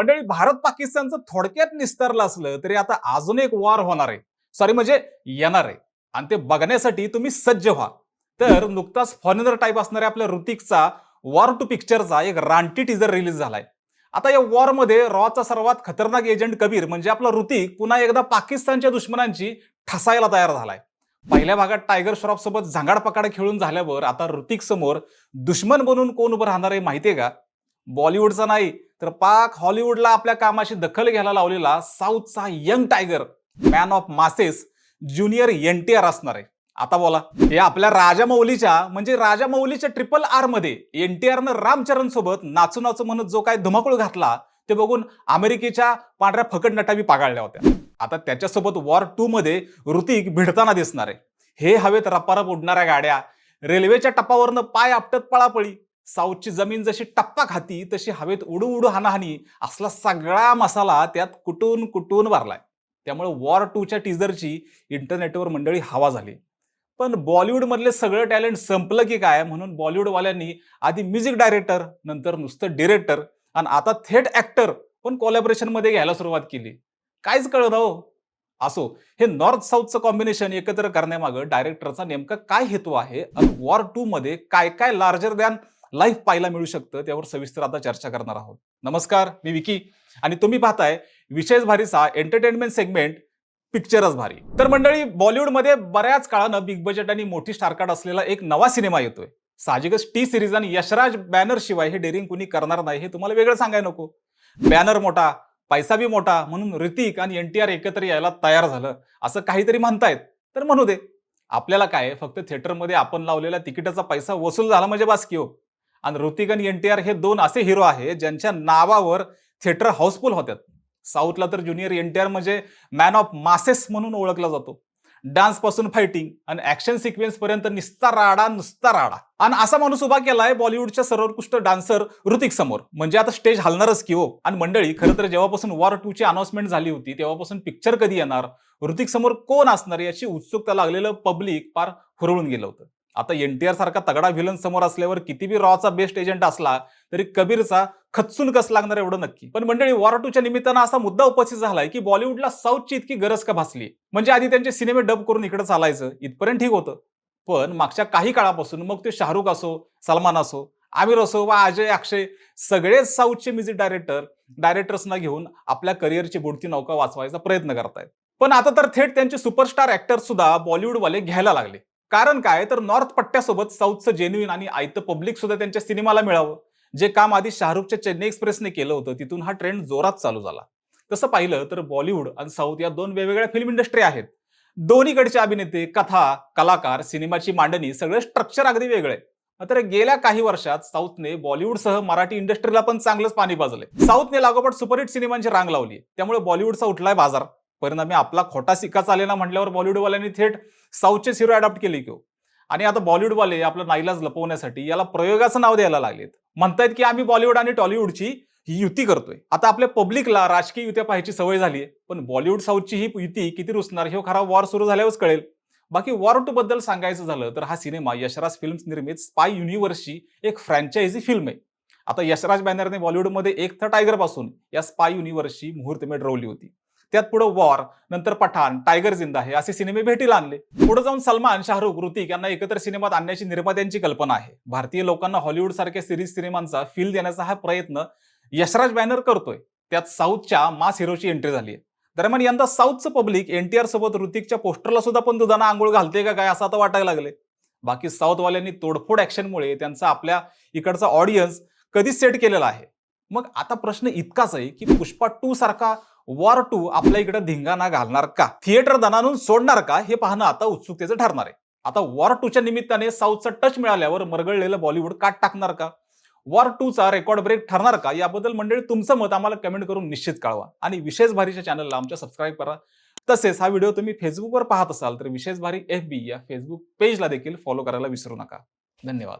मंडळी भारत पाकिस्तानचं थोडक्यात निस्तरलं असलं तरी आता अजून एक वॉर होणार आहे. सॉरी म्हणजे येणार आहे. आणि ते बघण्यासाठी तुम्ही सज्ज व्हा. तर नुकताच फॉरेनर टाईप असणाऱ्या आपल्या ऋतिकचा वॉर टू पिक्चरचा एक रानटी टीजर रिलीज झालाय. आता या वॉरमध्ये रॉचा सर्वात खतरनाक एजंट कबीर म्हणजे आपला ऋतिक पुन्हा एकदा पाकिस्तानच्या दुश्मनांची ठसायला तयार झालाय. पहिल्या भागात टायगर श्रॉफ सोबत झांगाडपकाड खेळून झाल्यावर आता ऋतिक समोर दुश्मन बनून कोण उभं राहणार आहे माहितीये का? बॉलिवूडचा नाही तर पाक हॉलिवूडला आपल्या कामाशी दखल घ्यायला लावलेला साऊथचा young tiger man of masses junior N T R असणार आहे. आता बोला हे आपल्या राजामौलीच्या म्हणजे राजामौलीच्या ट्रिपल आरमध्ये एन टी आरनं रामचरण सोबत नाचू नाचू म्हणत जो काय धुमाकूळ घातला ते बघून अमेरिकेच्या पांढऱ्या फकट नटावी पागाळल्या होत्या. आता त्याच्यासोबत वॉर टू मध्ये ऋतिक भिडताना दिसणार आहे. हे हवेत रपारप उडणाऱ्या गाड्या रेल्वेच्या टप्पावरनं पाय आपटत पळापळी साऊथची जमीन जशी टप्पा खाती तशी हवेत उडू उडू हानाहानी असला सगळा मसाला त्यात कुटून कुटून भरलाय त्यामुळे वॉर टूच्या टीजरची इंटरनेटवर मंडळी हवा झाली. पण बॉलिवूडमधले सगळं टॅलेंट संपलं की काय? म्हणून बॉलिवूडवाल्यांनी आधी म्युझिक डायरेक्टर नंतर नुसतं डिरेक्टर आणि आता थेट ऍक्टर पण कॉलॅबरेशनमध्ये घ्यायला सुरुवात केली. कायच कळत हो. असो हे नॉर्थ साऊथचं कॉम्बिनेशन एकत्र करण्यामागं डायरेक्टरचा नेमका काय हेतू आहे? आणि वॉर टू मध्ये काय काय लार्जर दॅन लाईफ पाहायला मिळू शकतं त्यावर सविस्तर आता चर्चा करणार आहोत. नमस्कार मी विकी. आणि तुम्ही पाहताय विशेष भारीचा एंटरटेनमेंट सेगमेंट पिक्चरच भारी. तर मंडळी बॉलिवूडमध्ये बऱ्याच काळानं बिग बजेट आणि मोठी स्टारकार्ड असलेला एक नवा सिनेमा येतोय. साहजिकच टी सिरीज आणि यशराज बॅनर शिवाय हे डेअरिंग कुणी करणार नाही हे तुम्हाला वेगळं सांगायला नको. बॅनर मोठा पैसा बी मोठा म्हणून ऋतिक आणि एन टी आर एकत्र यायला तयार झालं असं काहीतरी म्हणतायत. तर म्हणू दे आपल्याला काय फक्त थिएटरमध्ये आपण लावलेल्या तिकिटाचा पैसा वसूल झाला म्हणजे बास की हो. आणि ऋतिक आणि एन टी आर हे दोन असे हिरो आहेत ज्यांच्या नावावर थिएटर हाऊसफुल होत्यात. साऊथला तर ज्युनियर एन टी आर म्हणजे मॅन ऑफ मासेस म्हणून ओळखला जातो. डान्सपासून फायटिंग आणि ऍक्शन सिक्वेन्स पर्यंत निस्ता राडा नुसता राडा. आणि असा माणूस उभा केलाय बॉलिवूडच्या सर्वोत्कृष्ट डान्सर ऋतिक समोर. म्हणजे आता स्टेज हलणारच की हो. आणि मंडळी खरं तर जेव्हापासून वॉर टू ची अनाउन्समेंट झाली होती तेव्हापासून पिक्चर कधी येणार? ऋतिक समोर कोण असणार याची उत्सुकता लागलेलं पब्लिक फार हुरळून गेलं होतं. आता एनटीआर सारखा तगडा व्हिलन समोर असल्यावर किती बी रॉचा बेस्ट एजंट असला तरी कबीरचा खचून कस लागणार एवढं नक्की? पण मंडळी वॉर टूच्या निमित्तानं असा मुद्दा उपस्थित झालाय की बॉलिवूडला साऊथची इतकी गरज का भासली? म्हणजे आधी त्यांचे सिनेमे डब करून इकडे चालायचं इथपर्यंत ठीक होतं. पण मागच्या काही काळापासून मग ते शाहरुख असो सलमान असो आमिर असो वा अजय अक्षय सगळेच साऊथचे म्युझिक डायरेक्टर डायरेक्टर्सना घेऊन आपल्या करिअरची बुडती नौका वाचवायचा प्रयत्न करतायत. पण आता तर थेट त्यांचे सुपरस्टार ऍक्टर सुद्धा बॉलिवूडवाले घ्यायला लागले. कारण काय? तर नॉर्थ पट्ट्यासोबत साऊथचं जेन्युइन आणि आयतं पब्लिक सुद्धा त्यांच्या सिनेमाला मिळावं. जे काम आधी शाहरुखच्या चेन्नई एक्सप्रेसने केलं होतं तिथून हा ट्रेंड जोरात चालू झाला. तसं पाहिलं तर बॉलिवूड आणि साऊथ या दोन वेगवेगळ्या फिल्म इंडस्ट्री आहेत. दोन्हीकडचे अभिनेते कथा कलाकार सिनेमाची मांडणी सगळं स्ट्रक्चर अगदी वेगळे. मात्र गेल्या काही वर्षात साऊथने बॉलिवूडसह मराठी इंडस्ट्रीला पण चांगलंच पाणी पाजलंय. साऊथने लागोपाठ सुपरहिट सिनेमांची रांग लावली त्यामुळे बॉलिवूडचा उठलाय बाजार. परिणामी आपला खोटा सिक्का चालेला म्हटल्यावर बॉलिवूडवाल्यांनी थेट साऊथचे हिरो अडॉप्ट केले की हो. आणि आता बॉलिवूडवाले आपलं नाईलाज लपवण्यासाठी याला प्रयोगाचं नाव द्यायला लागलेत. म्हणतायत की आम्ही बॉलिवूड आणि टॉलिवूडची युती करतोय. आता आपल्या पब्लिकला राजकीय युत्या पाहायची सवय झाली आहे पण बॉलिवूड साऊथची ही युती किती रुसणार हे हो खरा वॉर सुरू झाल्यावरच कळेल. बाकी वॉर टू बद्दल सांगायचं झालं तर हा सिनेमा यशराज फिल्म्स निर्मित स्पाय युनिव्हर्सची एक फ्रँचायझी फिल्म आहे. आता यशराज बॅनरने बॉलिवूडमध्ये एक तर टायगरपासून या स्पाय युनिव्हर्सची मुहूर्तमेढ रोवली होती. त्यात पुढे वॉर नंतर पठाण टायगर जिंदा हे असे सिनेमे भेटीला आणले. पुढे जाऊन सलमान शाहरुख ऋतिक यांना एकत्र सिनेमात आणण्याची निर्मात्यांची कल्पना आहे. भारतीय लोकांना हॉलिवूड सारख्या सिरीज सिनेमांचा फील देण्याचा हा प्रयत्न यशराज बॅनर करतोय. त्यात साऊथच्या मास हिरोची एंट्री झाली आहे दरम्यान यंदा साऊथचं पब्लिक एनटीआर सोबत ऋतिकच्या पोस्टरला सुद्धा पण दुधाना आंघोळ घालते का काय असं आता वाटायला लागले बाकी साऊथवाल्यांनी तोडफोड ऍक्शनमुळे त्यांचा आपल्या इकडचा ऑडियन्स कधीच सेट केलेला आहे. मग आता प्रश्न इतकाच आहे की पुष्पा टू सारखा वॉर टू आपल्या इकडे धिंगाणा घालणार का? थिएटर दनानून सोडणार का? हे पाहणं आता उत्सुकतेचं ठरणार आहे. आता वॉर टूच्या निमित्ताने साऊथचा टच मिळाल्यावर मरगळलेलं बॉलिवूड काट टाकणार का? वॉर टूचा रेकॉर्ड ब्रेक ठरणार का? याबद्दल मंडळी तुमचं मत आम्हाला कमेंट करून निश्चित कळवा. आणि विशेष भारीच्या चॅनलला आमच्या सबस्क्राईब करा. तसेच हा व्हिडिओ तुम्ही फेसबुकवर पाहत असाल तर विशेष भारी एफ बी या फेसबुक पेजला देखील फॉलो करायला विसरू नका. धन्यवाद.